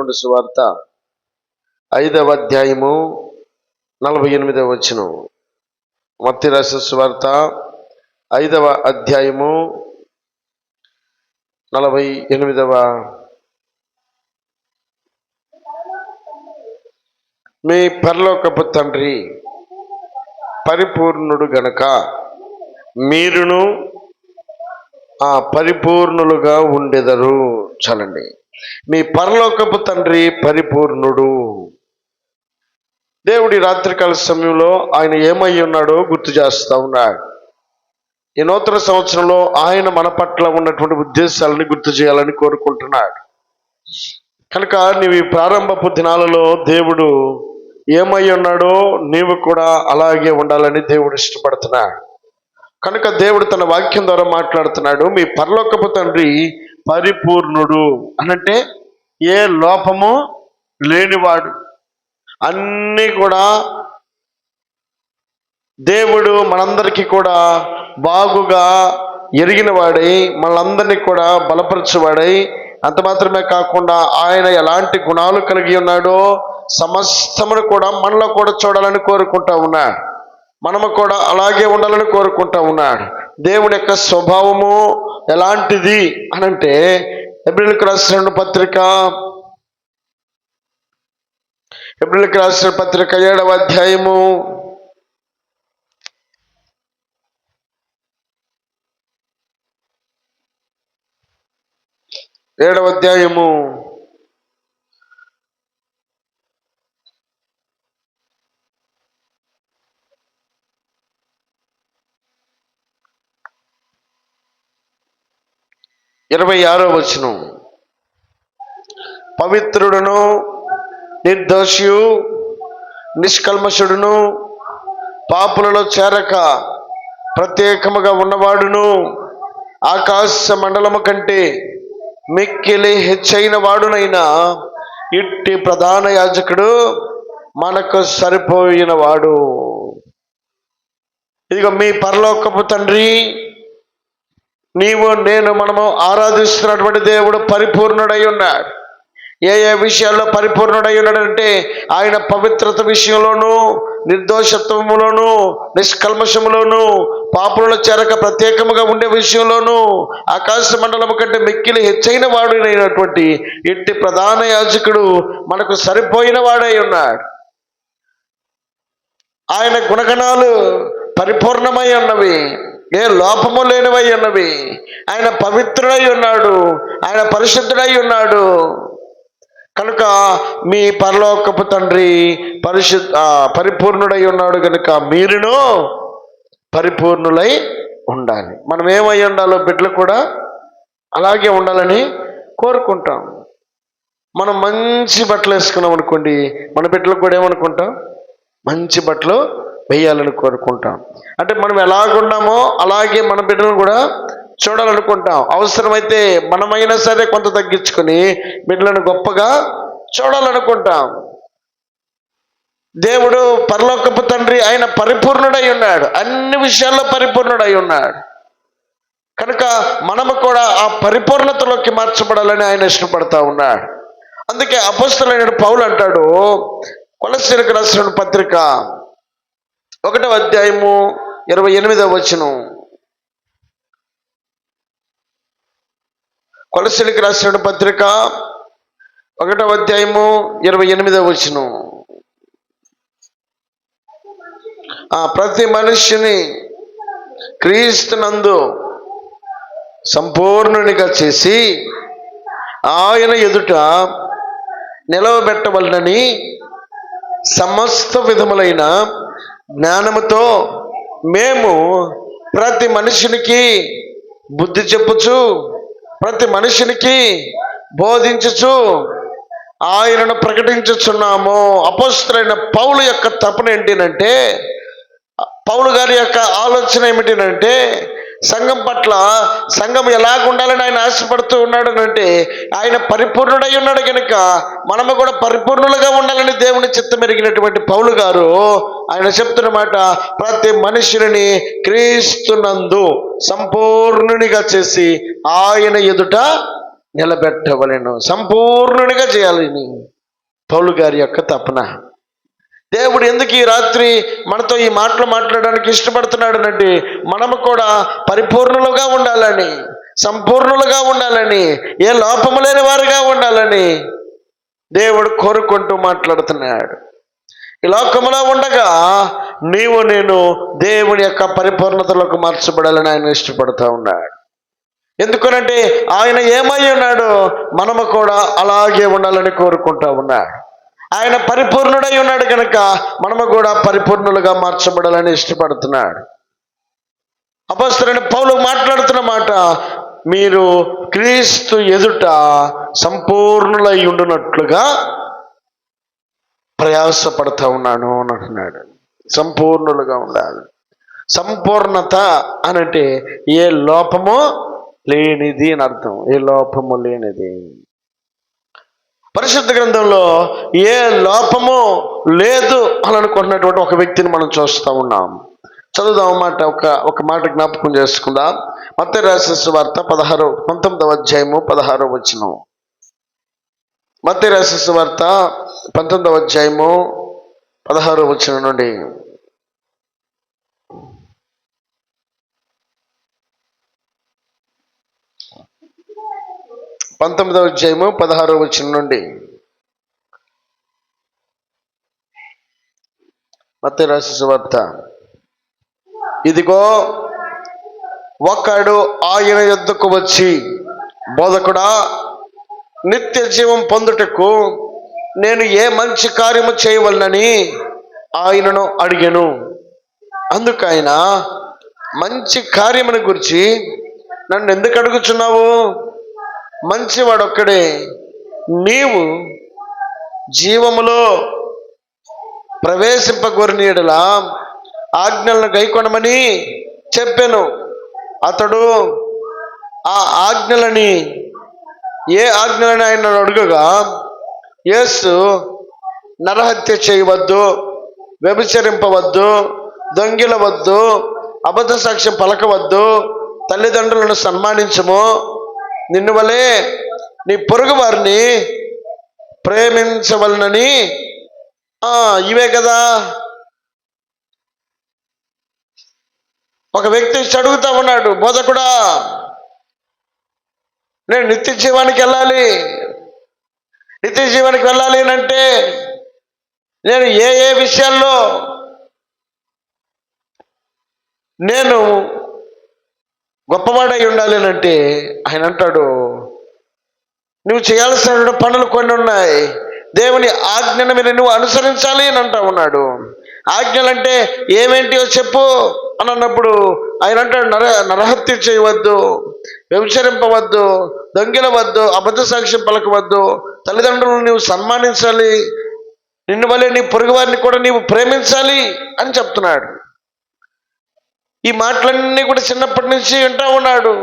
రాసినటువంటి సువార్త. ఐదవ అధ్యాయము నలభై ఎనిమిదవ వచ్చిన మత్తి రాసిన సువార్త ఐదవ అధ్యాయము నలభై ఎనిమిదవ. మీ పరలోకపు తండ్రి పరిపూర్ణుడు గనక మీరును ఆ పరిపూర్ణులుగా ఉండెదరు. చాలండి. మీ పరలోకపు తండ్రి పరిపూర్ణుడు. దేవుడి రాత్రికాల సమయంలో ఆయన ఏమై ఉన్నాడో గుర్తు చేస్తా ఉన్నాడు ఈ నూతన సంవత్సరంలో ఆయన మన పట్ల ఉన్నటువంటి ఉద్దేశాలని గుర్తు చేయాలని కోరుకుంటున్నాడు. కనుక నీవు ఈ ప్రారంభపు దినాలలో దేవుడు ఏమై ఉన్నాడో నీవు కూడా అలాగే ఉండాలని దేవుడు ఇష్టపడుతున్నాడు. కనుక దేవుడు తన వాక్యం ద్వారా మాట్లాడుతున్నాడు. మీ పరలోకపు తండ్రి పరిపూర్ణుడు అనంటే ఏ లోపము లేనివాడు. అన్నీ కూడా దేవుడు మనందరికీ కూడా బాగుగా ఎరిగిన వాడై మనందరినీ కూడా బలపరచేవాడై అంత మాత్రమే కాకుండా ఆయన ఎలాంటి గుణాలు కలిగి ఉన్నాడో సమస్తమును కూడా మనలో కూడా చూడాలని కోరుకుంటా ఉన్నాడు. మనము కూడా అలాగే ఉండాలని కోరుకుంటా ఉన్నాడు. దేవుని యొక్క స్వభావము ఎలాంటిది అనంటే ఎబ్రిల్కి రాసిన పత్రిక ఎబ్రిల్కి రాసిన పత్రిక ఏడవ అధ్యాయము. ఏడవ అధ్యాయము. ఇరవై ఆరో వచనం. పవిత్రుడును నిర్దోషియు నిష్కల్మషుడును పాపులలో చేరక ప్రత్యేకముగా ఉన్నవాడును. ఆకాశ మండలము కంటే మిక్కిలి హెచ్చైన వాడునైనా ఇట్టి ప్రధాన యాజకుడు మనకు సరిపోయినవాడు. ఇదిగో మీ పరలోకపు తండ్రి నీవు నేను మనము ఆరాధిస్తున్నటువంటి దేవుడు పరిపూర్ణుడై ఉన్నాడు. ఏ ఏ విషయాల్లో పరిపూర్ణుడై ఉన్నాడంటే ఆయన పవిత్రత విషయంలోనూ నిర్దోషత్వములోను నిష్కల్మషములోను పాపుల చెరక ప్రత్యేకముగా ఉండే విషయంలోనూ ఆకాశ మండలము కంటే మిక్కిలి హెచ్చైన వాడునైనటువంటి ఎట్టి ప్రధాన యాజకుడు మనకు సరిపోయిన వాడై ఉన్నాడు. ఆయన గుణగణాలు పరిపూర్ణమై ఉన్నవి. ఏ లోపము లేనివై ఉన్నవి. ఆయన పవిత్రుడై ఉన్నాడు. ఆయన పరిశుద్ధుడై ఉన్నాడు. కనుక మీ పరలోకపు తండ్రి పరిశుద్ధ పరిపూర్ణుడై ఉన్నాడు కనుక మీరును పరిపూర్ణులై ఉండాలి. మనం ఏమై ఉండాలో బిడ్డలు కూడా అలాగే ఉండాలని కోరుకుంటాం. మనం మంచి బట్టలు వేసుకున్నాం అనుకోండి మన బిడ్డలకు కూడా ఏమనుకుంటాం? మంచి బట్టలు వేయాలని కోరుకుంటాం. అంటే మనం ఎలాగున్నామో అలాగే మన బిడ్డలను కూడా చూడాలనుకుంటాం. అవసరమైతే మనమైనా సరే కొంత తగ్గించుకొని బిడ్డలను గొప్పగా చూడాలనుకుంటాం. దేవుడు పరలోకపు తండ్రి ఆయన పరిపూర్ణుడై ఉన్నాడు. అన్ని విషయాల్లో పరిపూర్ణుడై ఉన్నాడు. కనుక మనము కూడా ఆ పరిపూర్ణతలోకి మార్చబడాలని ఆయన ఇష్టపడతా ఉన్నాడు. అందుకే అపస్తులైన పౌలు అంటాడు కొలసీలకు రాసిన పత్రిక ఒకటవ అధ్యాయము ఇరవై ఎనిమిదవ వచనం. కొలసలికి రాసిన పత్రిక ఒకటవ అధ్యాయము ఇరవై ఎనిమిదవ వచనం. ప్రతి మనిషిని క్రీస్తునందు సంపూర్ణునిగా చేసి ఆయన ఎదుట నిలవబెట్టవలనని సమస్త విధములైన జ్ఞానముతో మేము ప్రతి మనుషునికి బుద్ధి చెప్పుచు ప్రతి మనుషునికి బోధించుచు ఆయనను ప్రకటించుచున్నాము. అపోస్తులైన పౌలు యొక్క తపన ఏంటినంటే పౌలు గారి యొక్క ఆలోచన ఏమిటినంటే సంఘం పట్ల సంఘం ఎలాగ ఉండాలని ఆయన ఆశపడుతూ ఉన్నాడు అంటే ఆయన పరిపూర్ణుడై ఉన్నాడు కనుక మనము కూడా పరిపూర్ణులుగా ఉండాలని దేవుని చిత్తం ఎరిగినటువంటి పౌలు గారు ఆయన చెప్తున్న మాట ప్రతి మనుషుని క్రీస్తునందు సంపూర్ణునిగా చేసి ఆయన ఎదుట నిలబెట్టవలను. సంపూర్ణునిగా చేయాలని పౌలు గారి యొక్క తపన. దేవుడు ఎందుకు ఈ రాత్రి మనతో ఈ మాటలు మాట్లాడడానికి ఇష్టపడుతున్నాడు అంటే మనము కూడా పరిపూర్ణులుగా ఉండాలని సంపూర్ణులుగా ఉండాలని ఏ లోపము లేని వారుగా ఉండాలని దేవుడు కోరుకుంటూ మాట్లాడుతున్నాడు. ఈ లోకంలో ఉండగా నీవు నేను దేవుని యొక్క పరిపూర్ణతలోకి మార్చబడాలని ఆయన ఇష్టపడుతూ ఉన్నాడు. ఎందుకనంటే ఆయన ఏమై ఉన్నాడో మనము కూడా అలాగే ఉండాలని కోరుకుంటా ఉన్నాడు. ఆయన పరిపూర్ణుడై ఉన్నాడు కనుక మనము కూడా పరిపూర్ణులుగా మార్చబడాలని ఇష్టపడుతున్నాడు. అపస్తులని పౌలు మాట్లాడుతున్న మాట మీరు క్రీస్తు ఎదుట సంపూర్ణులై ఉండునట్లుగా ప్రయాసపడుతూ ఉన్నాను అని అంటున్నాడు. సంపూర్ణులుగా ఉండాలి. సంపూర్ణత అనంటే ఏ లోపము లేనిది అని అర్థం. ఏ లోపము లేనిది. పరిశుద్ధ గ్రంథంలో ఏ లోపము లేదు అని అనుకుంటున్నటువంటి ఒక వ్యక్తిని మనం చూస్తూ ఉన్నాం. చదువుదాం మాట ఒక ఒక మాట జ్ఞాపకం చేసుకుందాం. మత రాసిన వార్త పదహారు పంతొమ్మిదవ అధ్యాయము పదహారో వచనం మత రాసిన వార్త పంతొమ్మిదవ అధ్యాయము పదహారో వచనం నుండి. పంతొమ్మిదవ అధ్యాయము పదహారవ వచనం నుండి. మత రాసిన వార్త ఇదిగో ఒకడు ఆయన యుద్ధకు వచ్చి బోధకుడా నిత్య జీవం పొందుటకు నేను ఏ మంచి కార్యము చేయవలనని ఆయనను అడిగాను. అందుకు ఆయన మంచి కార్యముని గురించి నన్ను ఎందుకు అడుగుచున్నావు? మంచివాడొక్కడే. నీవు జీవములో ప్రవేశింపగోరిన ఆజ్ఞలను గైకొనమని చెప్పాను. అతడు ఆ ఆజ్ఞలని ఏ ఆజ్ఞలని ఆయన అడుగగా యేసు నరహత్య చేయవద్దు వ్యభిచరింపవద్దు దొంగిలవద్దు అబద్ధ సాక్ష్యం పలకవద్దు తల్లిదండ్రులను సన్మానించము నిన్ను వలే నీ పొరుగు వారిని ప్రేమించవలనని. ఆ, ఇవే కదా. ఒక వ్యక్తి వచ్చి అడుగుతా ఉన్నాడు బోధకుడా. నేను నిత్య జీవానికి వెళ్ళాలి. నిత్య జీవానికి వెళ్ళాలి అని అంటే నేను ఏ ఏ విషయాల్లో నేను గొప్పవాడై ఉండాలి అని అంటే ఆయన అంటాడు నువ్వు చేయాల్సిన పనులు కొన్ని ఉన్నాయి. దేవుని ఆజ్ఞను మీరు నువ్వు అనుసరించాలి అని అంటా ఉన్నాడు. ఆజ్ఞలంటే ఏమేంటియో చెప్పు అని అన్నప్పుడు ఆయన అంటాడు నర నరహత్య చేయవద్దు వ్యభిచరింపవద్దు దొంగిలవద్దు అబద్ధ సాక్ష్యం పలకవద్దు. తల్లిదండ్రులను నీవు సన్మానించాలి. నిన్ను వల్లే నీ పొరుగు వారిని కూడా నీవు ప్రేమించాలి అని చెప్తున్నాడు. ఈ మాటలన్నీ కూడా చిన్నప్పటి నుంచి వింటా ఉన్నాడు.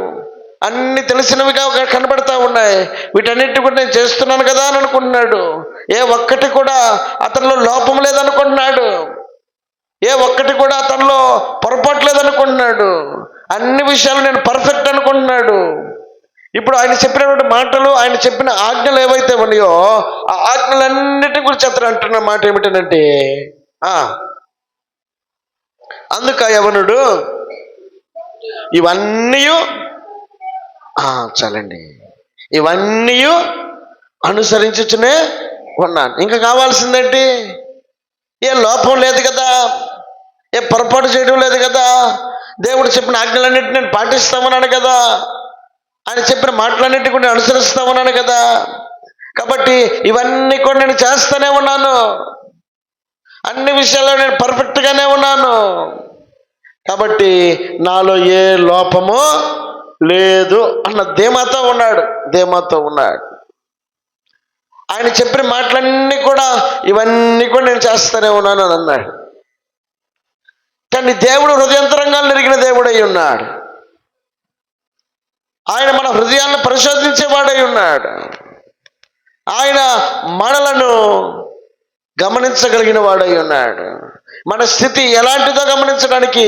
అన్ని తెలిసినవిగా కనబడతా ఉన్నాయి. వీటన్నిటి కూడా నేను చేస్తున్నాను కదా అని అనుకుంటున్నాడు ఏ ఒక్కటి కూడా అతనిలో లోపం లేదనుకుంటున్నాడు ఏ ఒక్కటి కూడా అతనిలో పొరపాటు లేదనుకుంటున్నాడు అన్ని విషయాలు నేను పర్ఫెక్ట్ అనుకుంటున్నాడు ఇప్పుడు ఆయన చెప్పినటువంటి మాటలు ఆయన చెప్పిన ఆజ్ఞలు ఏవైతే ఉన్నాయో ఆ ఆజ్ఞలన్నిటి గురించి అతను అంటున్న మాట ఏమిటంటే అందుక యవనుడు ఇవన్నీ చాలండి. ఇవన్నీ అనుసరించుచునే ఉన్నాను. ఇంకా కావాల్సిందేంటి? ఏ లోపం లేదు కదా. ఏ పొరపాటు చేయడం లేదు కదా. దేవుడు చెప్పిన ఆజ్ఞలన్నిటి నేను పాటిస్తామన్నాను కదా. ఆయన చెప్పిన మాటలన్నింటి కూడా నేను అనుసరిస్తామన్నాను కదా. కాబట్టి ఇవన్నీ కూడా నేను చేస్తూనే ఉన్నాను. అన్ని విషయాల్లో నేను పర్ఫెక్ట్గానే ఉన్నాను. కాబట్టి నాలో ఏ లోపము లేదు అన్న ధీమాతో ఉన్నాడు ధీమాతో ఉన్నాడు. ఆయన చెప్పిన మాటలన్నీ కూడా ఇవన్నీ కూడా నేను చేస్తూనే ఉన్నాను అని అన్నాడు. కానీ దేవుడు హృదయంతరంగాలు నెరిగిన అయి ఉన్నాడు. ఆయన మన హృదయాలను పరిశోధించేవాడై ఉన్నాడు. ఆయన మనలను గమనించగలిగిన వాడై ఉన్నాడు. మన స్థితి ఎలాంటిదో గమనించడానికి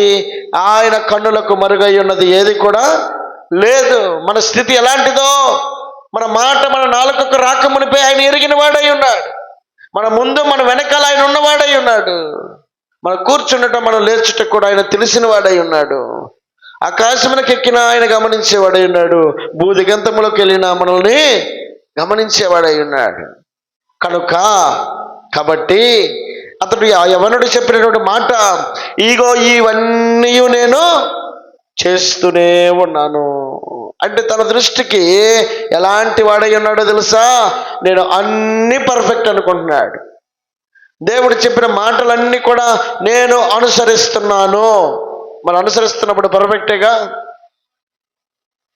ఆయన కన్నులకు మరుగై ఉన్నది ఏది కూడా లేదు. మన స్థితి ఎలాంటిదో మన మాట మన నాలుకకు రాకమునిపై ఆయన ఎరిగిన వాడై ఉన్నాడు. మన ముందు మన వెనకాల ఆయన ఉన్నవాడై ఉన్నాడు. మన కూర్చుండటం మనం లేచుట కూడా ఆయన తెలిసిన వాడై ఉన్నాడు. ఆకాశమునకు ఎక్కిన ఆయన గమనించేవాడై ఉన్నాడు. భూదిగంతములకు వెళ్ళిన మనల్ని గమనించేవాడై ఉన్నాడు. కనుక కాబట్టి అతడు ఆ యవనుడు చెప్పినటువంటి మాట ఈగో ఇవన్నీ నేను చేస్తూనే ఉన్నాను. అంటే తన దృష్టికి ఎలాంటి వాడై ఉన్నాడో తెలుసా? నేను అన్ని పర్ఫెక్ట్ అనుకుంటున్నాడు. దేవుడు చెప్పిన మాటలన్నీ కూడా నేను అనుసరిస్తున్నాను. మనం అనుసరిస్తున్నప్పుడు పర్ఫెక్టేగా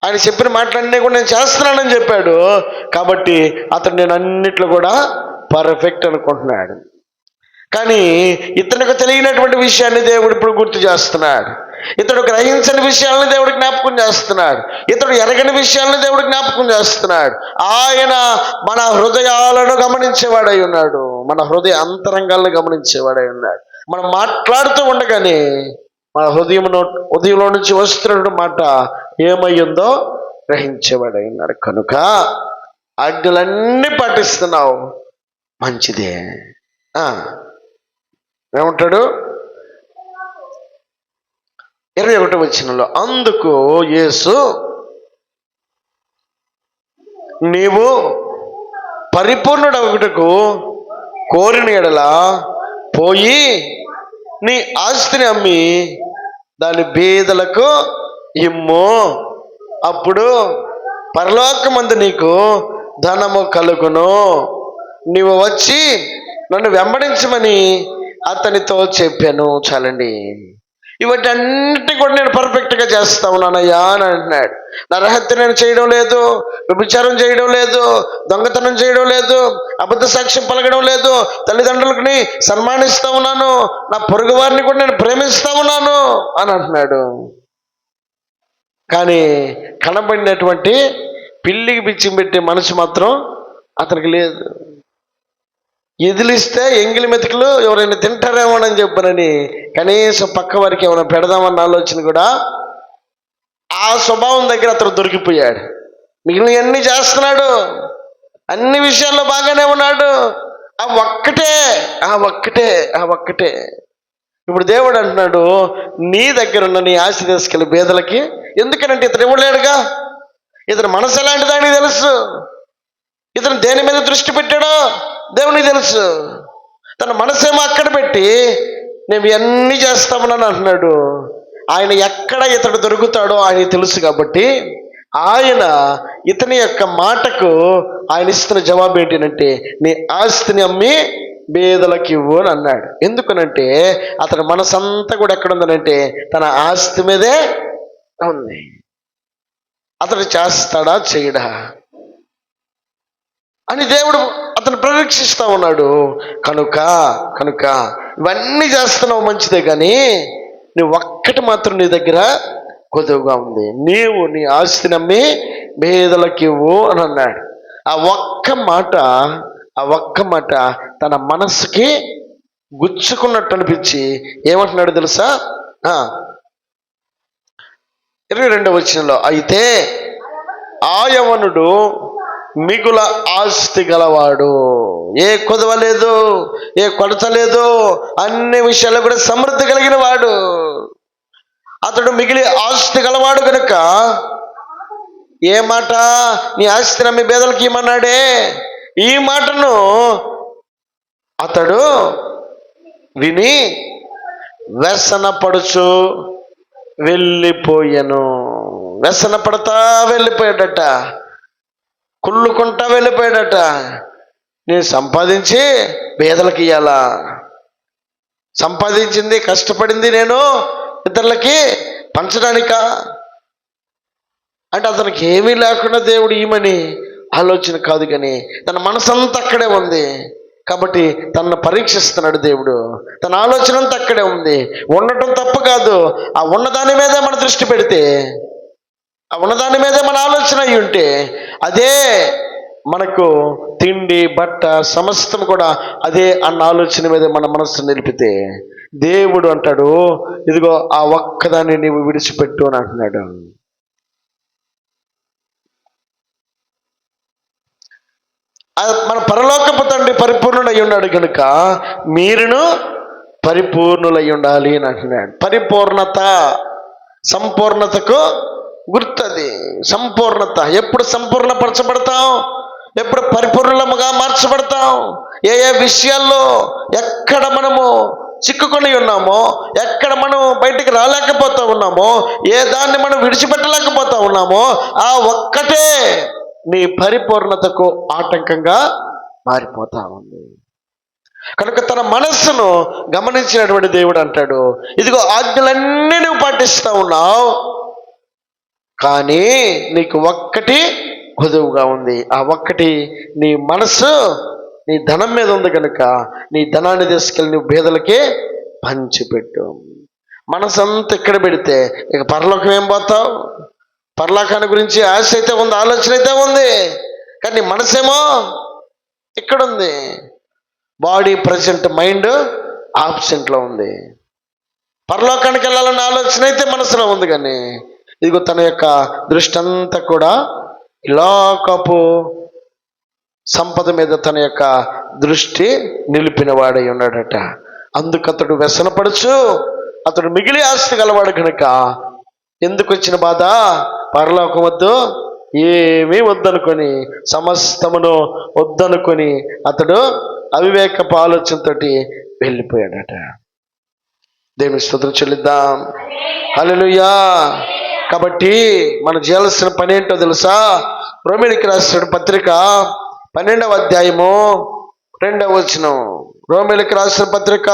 ఆయన చెప్పిన మాటలన్నీ కూడా నేను చేస్తున్నానని చెప్పాడు. కాబట్టి అతను నేను అన్నిట్లో కూడా పర్ఫెక్ట్ అనుకుంటున్నాడు. కానీ ఇతనికి తెలియనటువంటి విషయాన్ని దేవుడు ఇప్పుడు గుర్తు చేస్తున్నాడు. ఇతడు గ్రహించని విషయాలను దేవుడు జ్ఞాపకం చేస్తున్నాడు. ఇతడు ఎరగని విషయాలను దేవుడు జ్ఞాపకం చేస్తున్నాడు. ఆయన మన హృదయాలను గమనించేవాడై ఉన్నాడు. మన హృదయ అంతరంగాలను గమనించేవాడై ఉన్నాడు. మనం మాట్లాడుతూ ఉండగానే మన హృదయం ఉదయంలో నుంచి వస్తున్న మాట ఏమయ్యిందో గ్రహించేవాడై ఉన్నాడు. కనుక ఆజ్ఞలన్నీ పాటిస్తున్నావు. మంచిదే. ఆ, ఏమంటాడు? ఇరవై ఒకటి వచ్చినలో అందుకు యేసు నీవు పరిపూర్ణుడు ఒకటకు కోరిన ఎడలా పోయి నీ ఆస్తిని అమ్మి దాని బీదలకు ఇమ్ము. అప్పుడు పరలోకమందు నీకు ధనము కలుగును. నీవు వచ్చి నన్ను వెంబడించమని అతనితో చెప్పాను చాలండి. ఇవన్నీ కూడా నేను పర్ఫెక్ట్గా చేస్తా ఉన్నానయ్యా అని అంటున్నాడు. నరహత్య నేను చేయడం లేదు వ్యభిచారం చేయడం లేదు దొంగతనం చేయడం లేదు అబద్ధ సాక్ష్యం పలకడం లేదు. తల్లిదండ్రులకి సన్మానిస్తా ఉన్నాను నా పొరుగు వారిని కూడా నేను ప్రేమిస్తా ఉన్నాను అని అంటున్నాడు. కానీ కనబడినటువంటి పిల్లికి పిచ్చి పెట్టే మనసు మాత్రం అతనికి లేదు. ఎదిలిస్తే ఎంగిలి మెతుకులు ఎవరైనా తింటారేమోనని చెప్పనని కనీసం పక్క వారికి ఏమైనా పెడదామన్న ఆలోచన కూడా ఆ స్వభావం దగ్గర అతను దొరికిపోయాడు. మిగిలిన అన్ని చేస్తున్నాడు. అన్ని విషయాల్లో బాగానే ఉన్నాడు. ఆ ఒక్కటే ఆ ఒక్కటే ఆ ఒక్కటే. ఇప్పుడు దేవుడు అంటున్నాడు నీ దగ్గర ఉన్న నీ ఆశ తీసుకెళ్ళి బేదలకి ఎందుకనంటే ఇతను ఇవ్వలేడుగా ఇతని మనసు ఎలాంటి తెలుసు. ఇతను దేని మీద దృష్టి పెట్టాడో? దేవునికి తెలుసు. తన మనసేమో అక్కడ పెట్టి నేను ఇవన్నీ చేస్తామని అంటున్నాడు. ఆయన ఎక్కడ ఇతడు దొరుకుతాడో ఆయన తెలుసు కాబట్టి ఆయన ఇతని యొక్క మాటకు ఆయన ఇస్తున్న జవాబు ఏంటంటే నీ ఆస్తిని అమ్మి బేదలకు ఇవ్వు అని అన్నాడు. ఎందుకనంటే అతని మనసంతా కూడా ఎక్కడ ఉందనంటే తన ఆస్తి మీదే ఉంది. అతడు చేస్తాడా? చేయడా? అని దేవుడు అతను పరీక్షిస్తా ఉన్నాడు. కనుక కనుక ఇవన్నీ చేస్తున్నావు మంచిదే కానీ నువ్వు ఒక్కటి మాత్రం నీ దగ్గర కొద్దుగా ఉంది. నీవు నీ ఆస్తి నమ్మి పేదలకు ఇవ్వు అని అన్నాడు. ఆ ఒక్క మాట ఆ ఒక్క మాట తన మనసుకి గుచ్చుకున్నట్టు అనిపించి ఏమంటున్నాడు తెలుసా? ఇరవై రెండవ వచనంలో అయితే ఆ యవనుడు మిగుల ఆస్తి గలవాడు. ఏ కొదవ లేదు ఏ కొడత లేదు అన్ని విషయాల్లో కూడా సమృద్ధి కలిగిన వాడు. అతడు మిగిలి ఆస్తి గలవాడు కనుక ఏ మాట నీ ఆస్తి నమ్మి బేదలకి ఇమ్మన్నాడే ఈ మాటను అతడు విని వ్యసన పడుచు వెళ్ళిపోయాను. వ్యసన పడతా వెళ్ళిపోయాడట కుళ్ళుకుంటా వెళ్ళిపోయాడట. నేను సంపాదించి పేదలకు ఇవ్వాలా సంపాదించింది కష్టపడింది నేను ఇతరులకి పంచడానికా? అంటే అతనికి ఏమీ లేకుండా దేవుడు ఈమని ఆలోచన కాదు కానీ తన మనసంతా అక్కడే ఉంది. కాబట్టి తనను పరీక్షిస్తున్నాడు దేవుడు. తన ఆలోచన అంతా అక్కడే ఉంది. ఉండటం తప్పు కాదు. ఆ ఉన్నదాని మీదే మన దృష్టి పెడితే ఉన్నదాని మీదే మన ఆలోచన అయి ఉంటే అదే మనకు తిండి బట్ట సమస్తం కూడా అదే అన్న ఆలోచన మీద మన మనస్సు నిలిపితే దేవుడు అంటాడు ఇదిగో ఆ ఒక్కదాన్ని నీవు విడిచిపెట్టు అని అంటున్నాడు. మన పరలోకపు తండ్రి పరిపూర్ణుడై ఉన్నాడు కనుక మీరును పరిపూర్ణులై ఉండాలి అని అంటున్నాడు. పరిపూర్ణత సంపూర్ణతకు గుర్తది. సంపూర్ణత. ఎప్పుడు సంపూర్ణపరచబడతాం ఎప్పుడు పరిపూర్ణముగా మార్చబడతాం ఏ ఏ విషయాల్లో ఎక్కడ మనము చిక్కుకొని ఉన్నామో ఎక్కడ మనం బయటికి రాలేకపోతూ ఉన్నామో ఏ దాన్ని మనం విడిచిపెట్టలేకపోతూ ఉన్నామో ఆ ఒక్కటే నీ పరిపూర్ణతకు ఆటంకంగా మారిపోతా ఉంది. కనుక తన మనస్సును గమనించినటువంటి దేవుడు అంటాడు ఇదిగో ఆజ్ఞలన్నీ నువ్వు పాటిస్తూ ఉన్నావు కానీ నీకు ఒక్కటి కొదువుగా ఉంది. ఆ ఒక్కటి నీ మనసు నీ ధనం మీద ఉంది కనుక నీ ధనాన్ని తీసుకెళ్ళి నువ్వు భేదలకి పంచిపెట్టు. మనసు అంతా ఇక్కడ పెడితే ఇక పరలోకం ఏం పోతావు? పరలోకాన్ని గురించి ఆశ అయితే ఉంది ఆలోచన అయితే ఉంది. కానీ మనసేమో ఇక్కడ ఉంది బాడీ ప్రజెంట్ మైండ్ ఆబ్సెంట్లో ఉంది. పరలోకానికి వెళ్ళాలన్న ఆలోచన అయితే మనసులో ఉంది కానీ ఇదిగో తన యొక్క దృష్టి అంతా కూడా లోకపు సంపద మీద తన యొక్క దృష్టి నిలిపిన వాడై ఉన్నాడట. అందుకు అతడు వ్యసనపడుచు అతడు మిగిలి ఆస్తి గలవాడు కనుక ఎందుకు వచ్చిన బాధ? పరలోకం వద్దు ఏమీ వద్దనుకొని సమస్తమును వద్దనుకొని అతడు అవివేకపు ఆలోచనతోటి వెళ్ళిపోయాడట. దేవుని స్తోత్రం చెల్లిద్దాం. హలో కాబట్టి మనం చేయాల్సిన పని ఏంటో తెలుసా? రోమిడికి రాసిన పత్రిక పన్నెండవ అధ్యాయము రెండవ వచనం. రోమిలికి రాసిన పత్రిక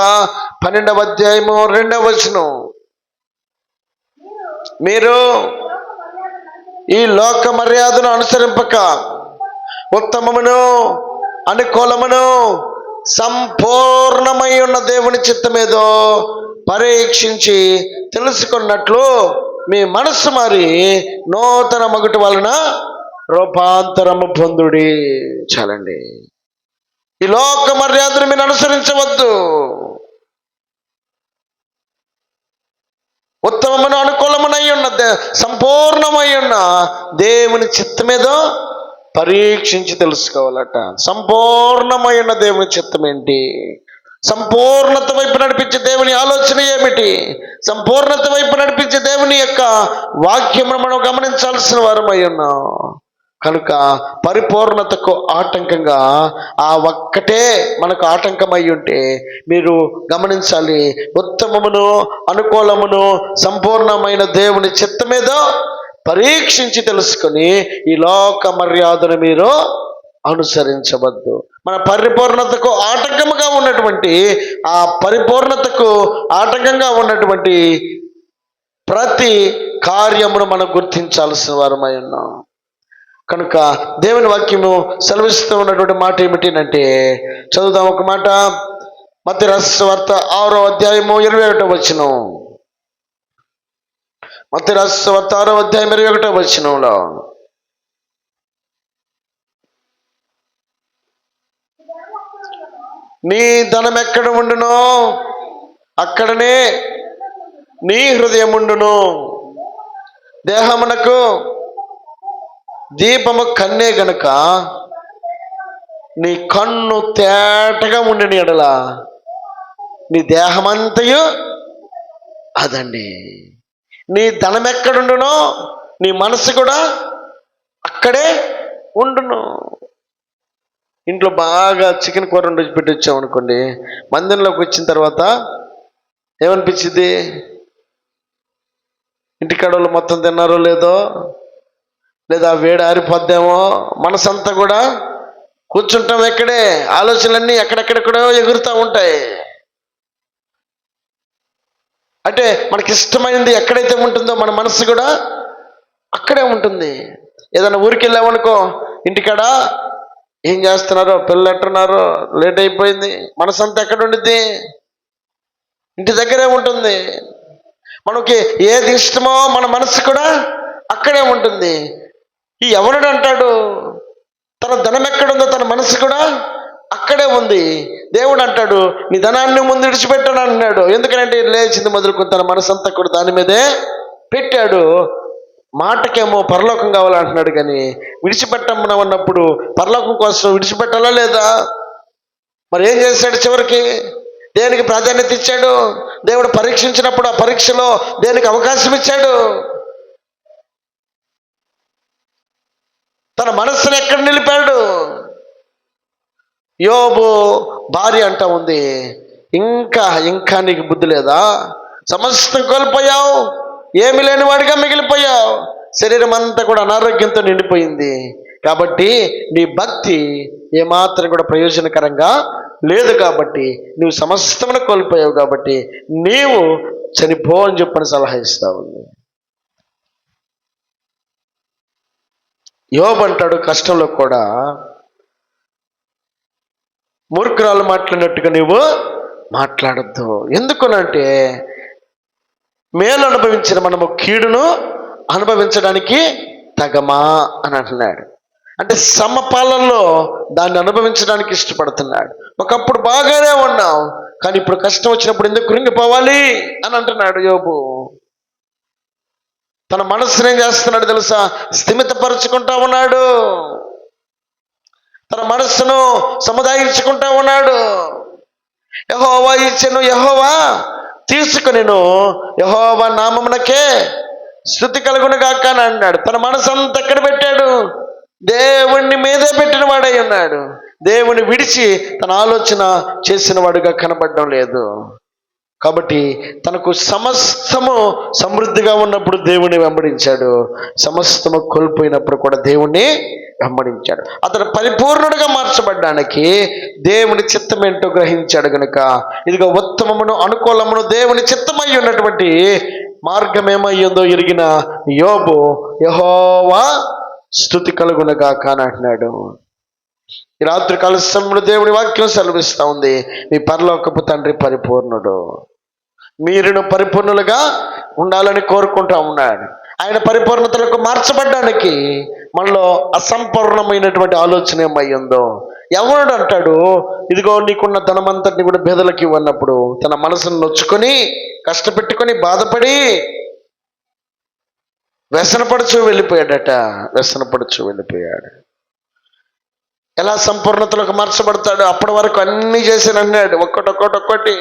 పన్నెండవ అధ్యాయము రెండవ వచనం. మీరు ఈ లోక మర్యాదను అనుసరింపక ఉత్తమమును అనుకూలమును సంపూర్ణమై ఉన్న దేవుని చిత్తమేదో పరీక్షించి తెలుసుకున్నట్లు మీ మనస్సు మరి నూతన మగుటి వలన రూపాంతరము పొందుడి. చాలండి. ఈ లోక మర్యాదను మీరు అనుసరించవద్దు. ఉత్తమమును అనుకూలమునై ఉన్న దే- సంపూర్ణమై ఉన్న దేవుని చిత్తమేదో పరీక్షించి తెలుసుకోవాలట. సంపూర్ణమైన దేవుని చిత్తం ఏంటి? సంపూర్ణత వైపు నడిపించే దేవుని ఆలోచన ఏమిటి? సంపూర్ణత వైపు నడిపించే దేవుని యొక్క వాక్యమును మనం గమనించాల్సిన వారమై ఉన్నాం. కనుక పరిపూర్ణతకు ఆటంకంగా ఆ ఒక్కటే మనకు ఆటంకమై ఉంటే మీరు గమనించాలి ఉత్తమమును అనుకూలమును సంపూర్ణమైన దేవుని చిత్తమేదో పరీక్షించి తెలుసుకొని ఈ లోక మర్యాదను మీరు అనుసరించవద్దు. మన పరిపూర్ణతకు ఆటంకముగా ఉన్నటువంటి ఆ పరిపూర్ణతకు ఆటంకంగా ఉన్నటువంటి ప్రతి కార్యమును మనం గుర్తించాల్సిన వారమై ఉన్నాం. కనుక దేవుని వాక్యము సెలవిస్తూ ఉన్నటువంటి మాట ఏమిటినంటే చదువుదాం ఒక మాట. మధ్య వార్త ఆరో అధ్యాయము ఇరవై ఒకటో వచ్చిన మధ్య వార్త ఆరో అధ్యాయం ఇరవై ఒకటో వచ్చినంలో నీ ధనం ఎక్కడ ఉండునో? అక్కడనే నీ హృదయం ఉండును. దేహమునకు దీపము కన్నే గనుక నీ కన్ను తేటగా ఉండిన ఎడల. నీ దేహమంతయు అదండి. నీ ధనం ఎక్కడుండునో నీ మనసు కూడా అక్కడే ఉండును. ఇంట్లో బాగా చికెన్ కూర వండి పెట్టి వచ్చామనుకోండి మందిరంలోకి వచ్చిన తర్వాత ఏమనిపించింది ఇంటికాడ వాళ్ళు మొత్తం తిన్నారో లేదో లేదా వేడి ఆరిపోద్దేమో మనసంతా కూడా కూర్చుంటాం ఎక్కడే ఆలోచనలన్నీ ఎక్కడెక్కడెక్కడో ఎగురుతూ ఉంటాయి. అంటే మనకి ఇష్టమైనది ఎక్కడైతే ఉంటుందో మన మనసు కూడా అక్కడే ఉంటుంది. ఏదైనా ఊరికి వెళ్ళామనుకో ఇంటికాడ ఏం చేస్తున్నారో? పిల్లలు ఎట్టున్నారో? లేట్ అయిపోయింది. మనసంతా ఎక్కడ ఉండిద్ది? ఇంటి దగ్గరే ఉంటుంది. మనకి ఏది ఇష్టమో మన మనసు కూడా అక్కడే ఉంటుంది. ఈ ఎవరుడు అంటాడు తన ధనం ఎక్కడుందో తన మనసు కూడా అక్కడే ఉంది. దేవుడు అంటాడు నీ ధనాన్ని ముందు విడిచిపెట్టాను అన్నాడు. ఎందుకంటే లేచింది మొదలుకొని తన మనసు అంతా కూడా దాని మీదే పెట్టాడు. మాటకేమో పరలోకం కావాలంటున్నాడు కానీ విడిచిపెట్టమన్నప్పుడు పరలోకం కోసం విడిచిపెట్టాలా లేదా? మరి ఏం చేశాడు చివరికి? దేనికి ప్రాధాన్యత ఇచ్చాడు? దేవుడు పరీక్షించినప్పుడు ఆ పరీక్షలో దేనికి అవకాశం ఇచ్చాడు? తన మనస్సును ఎక్కడ నిలిపాడు? యోబు భార్య అంటా ఉంది ఇంకా ఇంకా నీకు బుద్ధి లేదా? సమస్తం కోల్పోయావు? ఏమి లేని వాడిగా మిగిలిపోయావు. శరీరం అంతా కూడా అనారోగ్యంతో నిండిపోయింది. కాబట్టి నీ భక్తి ఏమాత్రం కూడా ప్రయోజనకరంగా లేదు కాబట్టి నువ్వు సమస్తమును కోల్పోయావు కాబట్టి నీవు చనిపో అని చెప్పని సలహా ఇస్తా ఉంది. కష్టంలో కూడా మూర్ఖురాలు మాట్లాడినట్టుగా నువ్వు మాట్లాడద్దు. ఎందుకునంటే మేలు అనుభవించిన మనము కీడును అనుభవించడానికి తగమా అని అంటున్నాడు. అంటే సమపాలనలో దాన్ని అనుభవించడానికి ఇష్టపడుతున్నాడు. ఒకప్పుడు బాగానే ఉన్నాం కానీ ఇప్పుడు కష్టం వచ్చినప్పుడు ఎందుకు కృంగిపోవాలి అని అంటున్నాడు యోబు. తన మనస్సును ఏం చేస్తున్నాడు తెలుసా? స్థిమితపరుచుకుంటా ఉన్నాడు. తన మనస్సును సముదాయించుకుంటా ఉన్నాడు. యహోవా ఇచ్చెను యహోవా తీసుకునిను యహోవా నామమునకే స్థుతి కలుగును గాక అని అన్నాడు. తన మనసు ఎక్కడ పెట్టాడు? దేవుణ్ణి మీదే పెట్టిన వాడై ఉన్నాడు. దేవుని విడిచి తన ఆలోచన చేసిన వాడుగా కనబడడం లేదు. కాబట్టి తనకు సమస్తము సమృద్ధిగా ఉన్నప్పుడు దేవుణ్ణి వెంబడించాడు. సమస్తము కోల్పోయినప్పుడు కూడా దేవుణ్ణి వెంబడించాడు అతను పరిపూర్ణుడిగా మార్చబడ్డానికి దేవుని చిత్తం ఏంటో గ్రహించాడు గనుక ఇదిగో ఉత్తమమును అనుకూలమును దేవుని చిత్తమై ఉన్నటువంటి మార్గం ఏమయ్యిందో ఎరిగిన యోబు యహోవా స్థుతి కలుగునగా కానంటున్నాడు ఈ రాత్రి కాల సమయంలో దేవుని వాక్యం సెలవిస్తూ ఉంది. మీ పరలోకపు తండ్రి పరిపూర్ణుడు. మీరును పరిపూర్ణులుగా ఉండాలని కోరుకుంటా ఉన్నాడు. ఆయన పరిపూర్ణతలకు మార్చబడ్డానికి మనలో అసంపూర్ణమైనటువంటి ఆలోచన ఏమయ్యిందో ఎవడు అంటాడు? ఇదిగో నీకున్న ధనమంతటిని కూడా బెదలకి ఇవ్వన్నప్పుడు తన మనసును నొచ్చుకొని కష్టపెట్టుకొని బాధపడి వ్యసనపడుచు వెళ్ళిపోయాడట. వ్యసనపడుచు వెళ్ళిపోయాడు. ఎలా సంపూర్ణతలకు మార్చబడతాడు? అప్పటి వరకు అన్ని చేశాను అన్నాడు. ఒక్కటి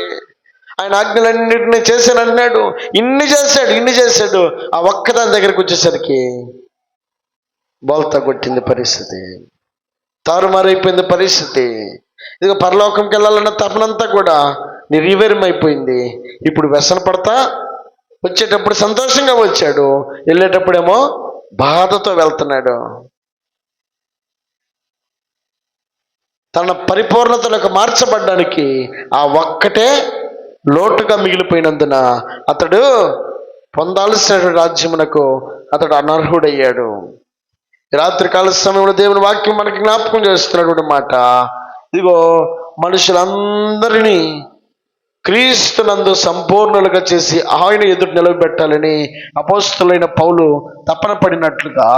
ఆయన ఆజ్ఞలన్నింటినీ చేశాను అన్నాడు. ఇన్ని చేశాడు ఇన్ని చేశాడు. ఆ ఒక్కదాని దగ్గరికి వచ్చేసరికి బోల్తా కొట్టింది పరిస్థితి. తారుమారైపోయింది పరిస్థితి. ఇదిగో పరలోకంకి వెళ్ళాలన్న తపనంతా కూడా నిర్వీర్యమైపోయింది ఇప్పుడు వ్యసన పడతా వచ్చేటప్పుడు సంతోషంగా వచ్చాడు. వెళ్ళేటప్పుడేమో బాధతో వెళ్తున్నాడు. తన పరిపూర్ణతలకు మార్చబడ్డానికి ఆ ఒక్కటే లోటుగా మిగిలిపోయినందున అతడు పొందాల్సిన రాజ్యమునకు అతడు అనర్హుడయ్యాడు. రాత్రికాల సమయంలో దేవుని వాక్యం మనకి జ్ఞాపకం చేస్తున్నటువంటి మాట. ఇదిగో మనుషులందరినీ క్రీస్తునందు సంపూర్ణులుగా చేసి ఆయన ఎదురు నిలబెట్టాలని అపోస్తులైన పౌలు తపన పడినట్లుగా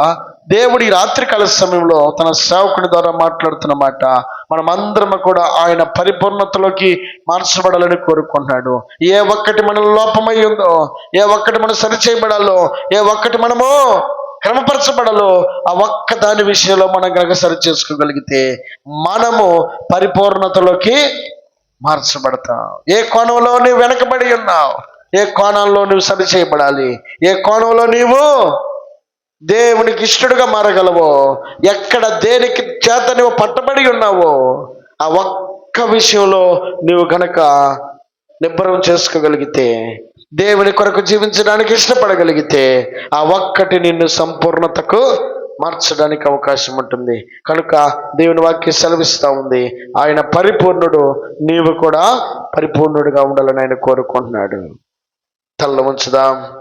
దేవుడి రాత్రికాల సమయంలో తన సేవకుని ద్వారా మాట్లాడుతున్న మాట. మనమందరం కూడా ఆయన పరిపూర్ణతలోకి మార్చబడాలని కోరుకుంటున్నాడు. ఏ ఒక్కటి మన లోపమై ఉందో ఏ ఒక్కటి మనం సరిచేయబడాలో ఏ ఒక్కటి మనము క్రమపరచబడలో ఆ ఒక్క దాని విషయంలో మనం కనుక సరి చేసుకోగలిగితే మనము పరిపూర్ణతలోకి మార్చబడతాం. ఏ కోణంలో నువ్వు వెనకబడి ఉన్నావు ఏ కోణంలో నువ్వు సరి చేయబడాలి ఏ కోణంలో నీవు దేవునికి ఇష్టడుగా మారగలవో ఎక్కడ దేనికి చేత నువ్వు పట్టబడి ఉన్నావో ఆ ఒక్క విషయంలో నువ్వు గనక నిబ్బరం చేసుకోగలిగితే దేవుని కొరకు జీవించడానికి ఇష్టపడగలిగితే ఆ ఒక్కటి నిన్ను సంపూర్ణతకు మార్చడానికి అవకాశం ఉంటుంది. కనుక దేవుని వాక్యం సెలవిస్తూ ఉంది. ఆయన పరిపూర్ణుడు నీవు కూడా పరిపూర్ణుడిగా ఉండాలని ఆయన కోరుకుంటున్నాడు. తల్ల ఉంచుదాం